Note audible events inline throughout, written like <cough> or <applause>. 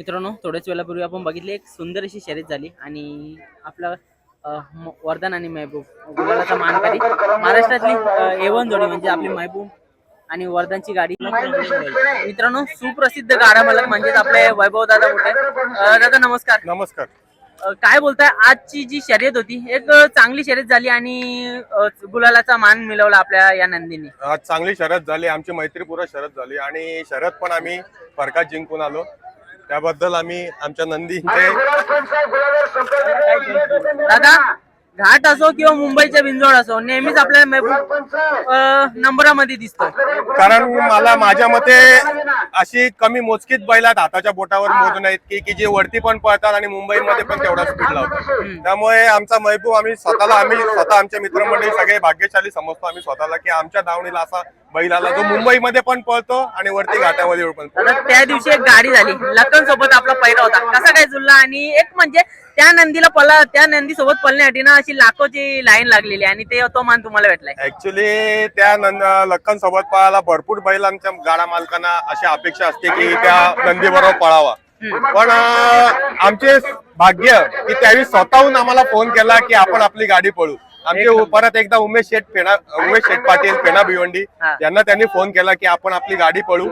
मित्रांनो थोड्याच वेळापूर्वी आपण बघितली एक सुंदर अशी शर्यत झाली आणि आपला वर्धन आणि महबूब. गुलालाचा मानकरी महाराष्ट्रातली एवन जोडी म्हणजे आपली महबूब आणि वर्धनची गाडी. मित्रांनो सुप्रसिद्ध गाडा मालक म्हणजेच आपले वैभव दादा मोठे दादा नमस्कार. नमस्कार. काय बोलताय? आजची जी शर्यत होती एक चांगली शर्यत झाली आणि गुलालाचा मान मिळवला आपल्या या नंदीने. आज चांगली शरद झाली आमची मैत्रीपूर्ण शरद झाली आणि शरद पण आम्ही फरकात जिंकून आलो. त्याबद्दल आम्ही आमच्या नंदीचे दादा घाट असो किंवा मुंबईच्या बिंजोड असो नेहमीच आपल्या महबूब नंबरामध्ये दिसतो कारण मला माझ्या मते अशी कमी मोजकीच बैल आहेत हाताच्या बोटावर मोजून आहेत की की जे वरती पण पळतात आणि मुंबईमध्ये पण तेवढा स्पीड लावतात. त्यामुळे आमचा महबूब आम्ही स्वतःला आम्ही स्वतः आमच्या मित्रमंडळी सगळे भाग्यशाली समजतो आम्ही स्वतःला की आमच्या दावणीला असा बैल आला जो मुंबईमध्ये पण पळतो आणि वरती घाटामध्ये पण त्या दिवशी एक गाडी झाली. लखन सोबत आपला पैरा होता. कसा काय जुळला आणि एक म्हणजे त्या नंदीला पला त्या नंदी सोबत पळण्यासाठी ना अशी लाखोची लाईन लागलेली आणि ते तो मान तुम्हाला भेटलाय. ऍक्च्युली त्या नंद लक्कन सोबत पळायला भरपूर बैलांच्या गाडा मालकांना अशी अपेक्षा असते की त्या नंदी बरोबर पळावा पण आमचे भाग्य की त्यावेळी स्वतःहून आम्हाला फोन केला की आपण आपली गाडी पळू. आमचे परत एकदा उमेश शेठ फेणा उमेश शेठ पाटील फेणा भिवंडी. यांना त्यांनी फोन केला की आपण आपली गाडी पळू.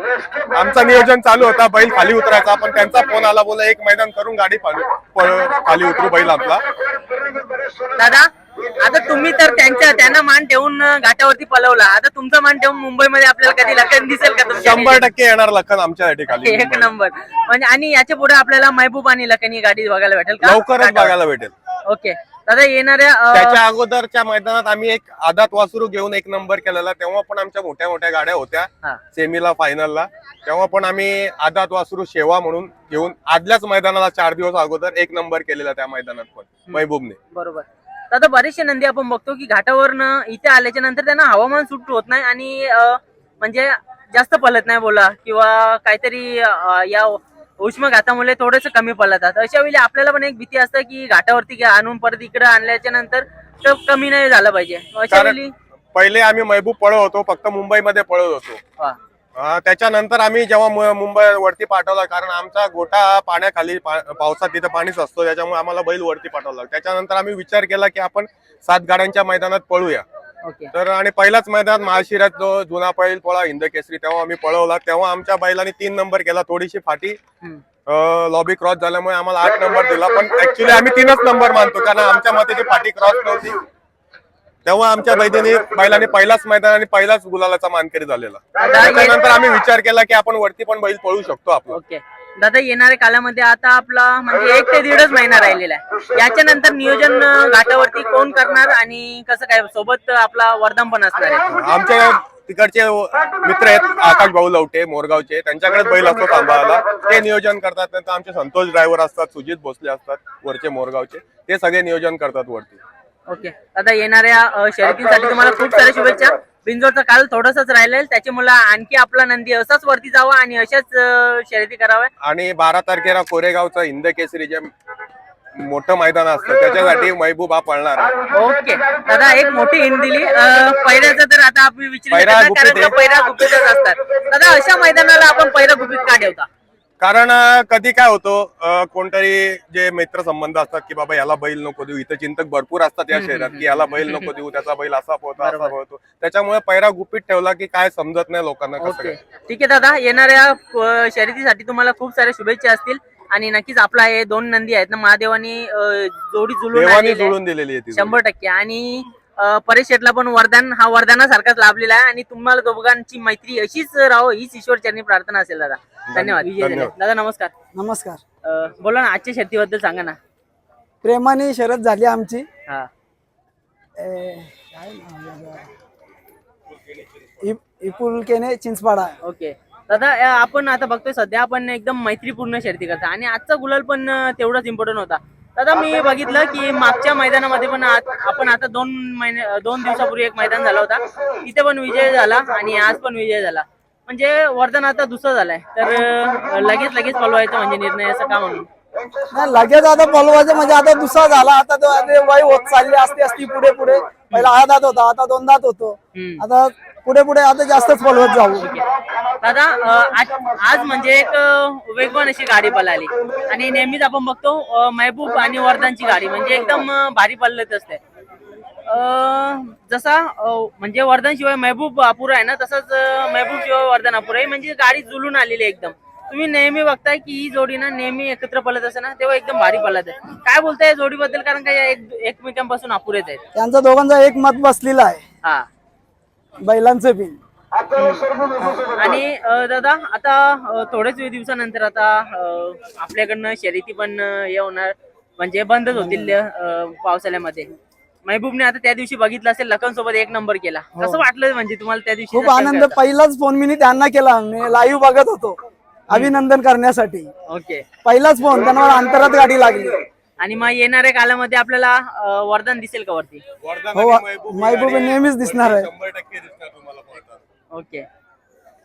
आमचं नियोजन चालू होता बैल खाली उतरायचा. पण त्यांचा फोन आला बोला एक मैदान करून गाडी खाली पळ- खाली उतरू बैल आपला. दादा आता तुम्ही तर त्यांच्या त्यांना मान ठेवून घाटावरती पलवला आता तुमचा मान ठेवून मुंबईमध्ये आपल्याला कधी लखन दिसेल का शंभर टक्के येणार लखन आमच्यासाठी खाली <laughs> एक नंबर. म्हणजे आणि याच्यापुढे आपल्याला महबूब आणि लखन ही गाडी बघायला भेटेल लवकरच बघायला भेटेल. ओके. दादा येणाऱ्या त्याच्या अगोदरच्या मैदानात आम्ही एक आदात वासरू घेऊन एक नंबर केलेला. तेव्हा पण आमच्या मोठ्या मोठ्या गाड्या होत्या हा. सेमीला फायनलला. तेव्हा पण आम्ही आदात वासरू शेवा म्हणून घेऊन आदल्याच मैदानाला चार दिवस अगोदर एक नंबर केलेला त्या मैदानात पण महबूबने. बरोबर. दादा बरेचसे नंदी आपण बघतो की घाटावरनं इथे आल्याच्यानंतर त्यांना हवामान सुट होत नाही आणि अ, म्हणजे जास्त पलत नाही बोला किंवा काहीतरी अ, या उष्म घातामुळे थोडेस कमी पलतात अशा वेळी आपल्याला पण एक भीती असते की घाटावरती आणून परत इकडे आणल्याच्या नंतर तर कमी नाही झालं पाहिजे. अशा वेळी पहिले आम्ही महबूब पळत होतो फक्त मुंबईमध्ये पळत होतो. त्याच्यानंतर आम्ही जेव्हा मुंबई वरती पाठवला कारण आमचा गोटा पाण्याखाली पावसात तिथं पाणीच असतो त्याच्यामुळे आम्हाला बैल वरती पाठवला. त्याच्यानंतर आम्ही विचार केला की आपण सात गाड्यांच्या मैदानात पळूया. तर आणि पहिलाच मैदानात महाशिरात जो जुना बैल पळा हिंद केसरी तेव्हा आम्ही पळवला. तेव्हा आमच्या बैलांनी तीन नंबर केला थोडीशी फाटी. लॉबी क्रॉस झाल्यामुळे आम्हाला आठ नंबर दिला. पण ऍक्च्युली आम्ही तीनच नंबर मानतो कारण आमच्या मते ती फाटी क्रॉस नव्हती. तेव्हा आमच्या बैलांनी बैलांनी पहिलाच मैदान आणि पहिलाच गुलालाचा मानकरी झालेला. त्याच्यानंतर आम्ही विचार केला की आपण वरती पण बैल पळू शकतो ओके. दादा येणाऱ्या कालामध्ये आता आपला म्हणजे एक ते दीडच महिना राहिलेला आहे. याच्या नंतर नियोजन घाटावरती कोण करणार आणि कसं काय सोबत आपला वर्धन पण असणार आहे? आमच्या तिकडचे मित्र आहेत आकाश भाऊ लवटे मोरगावचे त्यांच्याकडे बैल असतो सांभाळायला. ते नियोजन करतात नंतर आमचे संतोष ड्रायव्हर असतात सुजित भोसले असतात वरचे मोरगावचे. ते सगळे नियोजन करतात वरती. ओके. दादा येणाऱ्या शर्यतींसाठी तुम्हाला खूप साऱ्या शुभेच्छा. बिंजोरचा काल थोडंसंच राहिलेलं त्याच्यामुळे आणखी आपला नंदी असाच वरती जावा आणि अशाच अं, शर्यती कराव्या. आणि बारा तारखेला कोरेगावचं हिंद केसरी जे मोठं मैदान असतं त्याच्यासाठी महबूब हा पळणार आहे. ओके. दादा एक मोठी हिंट दिली. अं, पैऱ्याचं तर आता आपण विचारू पैरा गुपित कारण का गुपितच असतात. दादा अशा मैदानाला आपण पैरा गुपित का ठेवता? कारण कधी काय होतो कोणतरी जे मित्र संबंध असतात की बाबा याला बैल नको देऊ इथं चिंतक भरपूर असतात या शहरात की याला बैल नको देऊ त्याचा बैल असा पोहतो असा. पोहतो त्याच्यामुळे पैरा गुपित ठेवला की काय समजत नाही लोकांना कसं काय. ठीक आहे दादा येणाऱ्या अ, शर्यतीसाठी तुम्हाला खूप साऱ्या शुभेच्छा असतील. आणि नक्कीच आपला हे दोन नंदी आहेत ना महादेवानी अ, जोडी जुळून देवानी आणलेली आहे. जुळून दिलेली आहे ती जोडी. शंभर टक्के. आणि अ, परेश शेटला पण वरदान हा वरदानासारखाच लाभलेला आहे. आणि तुम्हाला दोघांची मैत्री अशीच राहो हीच ईश्वर चरणी प्रार्थना असेल दादा. धन्यवाद. विजय झाले. दादा नमस्कार. नमस्कार. अ, बोला ना आजच्या शर्तीबद्दल सांगा ना. प्रेमाने शरद झाली आमची. हा. ए, काय नाव आहे याचं? इ- इपुलकेने चिंचपाडा. ओके. दादा अ, आपण आता बघतोय सध्या आपण एकदम मैत्रीपूर्ण शर्ती करता आणि आजचा गुलाल पण अ, तेवढाच इम्पॉर्टंट होता. दादा मी बघितलं की मागच्या मैदानामध्ये पण आत- आपण आता दोन महिने अ, दोन दिवसापूर्वी एक मैदान झाला होता. तिथे पण विजय झाला आणि आज पण विजय झाला. म्हणजे वर्धन आता दुसरा झालाय. तर लगेच लगेच पलवायचं म्हणजे निर्णय असं का म्हणून? नाही लगेच आता पलवायचं म्हणजे आता दुसरा झाला. आता तो वय होत चालली असती असती पुढे पुढे. पहिला हा दात होता आता दोन दात होतो. आता पुढे पुढे आता जास्तच पळवत जाऊ. दादा अं, आज आज म्हणजे एक अं, वेगवान अशी गाडी पळाली. आणि नेहमीच आपण बघतो अं, महबूब आणि वर्धनची गाडी. म्हणजे एकदम अं, भारी पळत असते जसा म्हणजे वर्धन शिवाय महबूब अपुरा आहे ना तसंच महबूब शिवाय वर्धन अपुरा आहे. म्हणजे गाडी जुलून आलेली आहे एकदम. तुम्ही नेहमी बघताय की ही जोडी ना नेहमी एकत्र पळत असते ना तेव्हा एकदम भारी पळत आहे. काय बोलताय या जोडीबद्दल? कारण का या एक एकमेकांपासून अपुरेच आहेत. त्यांचा दोघांचा एक मत बसलेला आहे. हा. बैलांचं बिन आणि दादा आता थोड्याच दिवसानंतर आता आपल्याकडनं शर्यती पण हे होणार. म्हणजे बंदच होतील पावसाळ्यामध्ये. महबूबने आता त्या दिवशी बघितलं असेल लखन सोबत एक नंबर केला. कसं वाटलं म्हणजे तुम्हाला त्या दिवशी खूप आनंद. पहिलाच फोन मी त्यांना केला. मी लाईव्ह बघत होतो. अभिनंदन करण्यासाठी. ओके. पहिलाच फोन त्यांना अंतरात गाडी लागली. आणि मग येणाऱ्या कालामध्ये आपल्याला अ, वरदान दिसेल का वरती? हो महबूब ही नेहमीच दिसणार आहे. शंभर टक्के दिसणार तुम्हाला पळताना. ओके.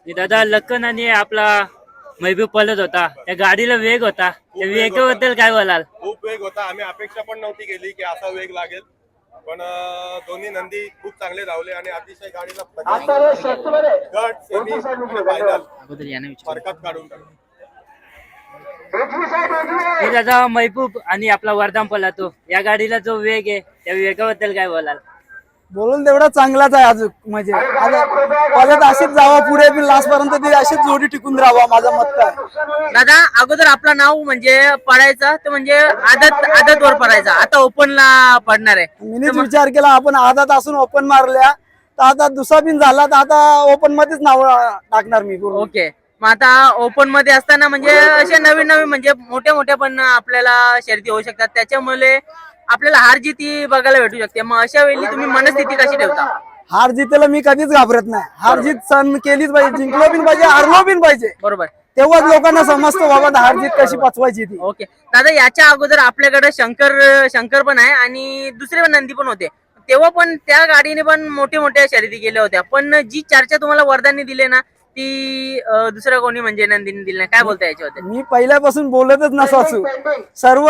की दादा लखन आणि आपला महबूब पळत होता. त्या गाडीला वेग होता. त्या वेगाबद्दल काय बोलाल? खूप वेग होता. आम्ही अपेक्षा पण नव्हती केली की असा वेग लागेल. पण दोन्ही नंदी खूप चांगले धावले आणि अतिशय गाडीला गट सेमी आणि फायनल फरकात काढून टाकलं. महबूब आणि आपला वरदान पळतो या गाडीला जो वेग आहे त्या वेगाबद्दल काय बोलाल? बोलून तेवढा चांगलाच आहे अजून म्हणजे. परत अशीच जावा पुढे लास्ट पर्यंत ती अशीच जोडी टिकून राहावा माझं मत आहे दादा अगोदर आपलं नाव म्हणजे पडायचं ते म्हणजे आदत आदत वर पडायचं. आता ओपनला पडणार आहे. मीच विचार केला आपण आधात असून ओपन मारल्या तर आता दुसरा बिन झाला तर आता ओपन मध्येच नाव टाकणार मी. ओके. मग आता ओपनमध्ये असताना म्हणजे असे नवीन नवीन म्हणजे मोठ्या मोठ्या पण आपल्याला शर्यती होऊ शकतात. त्याच्यामुळे आपल्याला हार जीती बघायला भेटू शकते. मग अशा वेळी तुम्ही मनस्थिती कशी ठेवता? हार जितेला मी कधीच घाबरत नाही. हार जीत सण केलीच पाहिजे जिंकलो बिन पाहिजे हारलो बिन पाहिजे. बरोबर. तेव्हाच लोकांना समजतं बाबा हार जीत कशी पचवायची ती? ओके. दादा याच्या अगोदर आपल्याकडे शंकर शंकर पण आहे आणि दुसरे पण नंदी पण होते. तेव्हा पण त्या गाडीने पण मोठ्या मोठ्या शर्यती केल्या होत्या. पण जी चर्चा तुम्हाला वरदानी दिली ना ती अं, दुसऱ्या कोणी म्हणजे नंदीने दिली नाही. काय बोलता याच्याबद्दल? मी पहिल्यापासून बोलतच नसायचो सर्व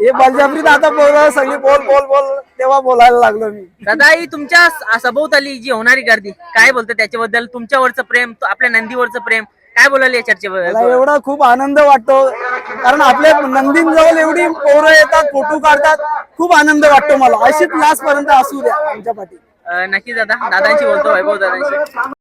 हे बलजाबरीत आता बोल सगळी बोल बोल बोल. तेव्हा बोलायला लागलो मी. दादा ही तुमच्या स- सभोवताली जी होणारी गर्दी काय बोलतं त्याच्याबद्दल? तुमच्यावरचं प्रेम तो- आपल्या नंदीवरचं प्रेम काय बोलाल या मला चर्चेबद्दल एवढा खूप आनंद वाटतो कारण आपल्या नंदींजवळ एवढी पोरं येतात फोटो काढतात खूप आनंद वाटतो मला. अशीच लास्ट पर्यंत असू द्या आमच्या पाठी. अं, दादा दादांशी बोलतो वैभव दादांशी.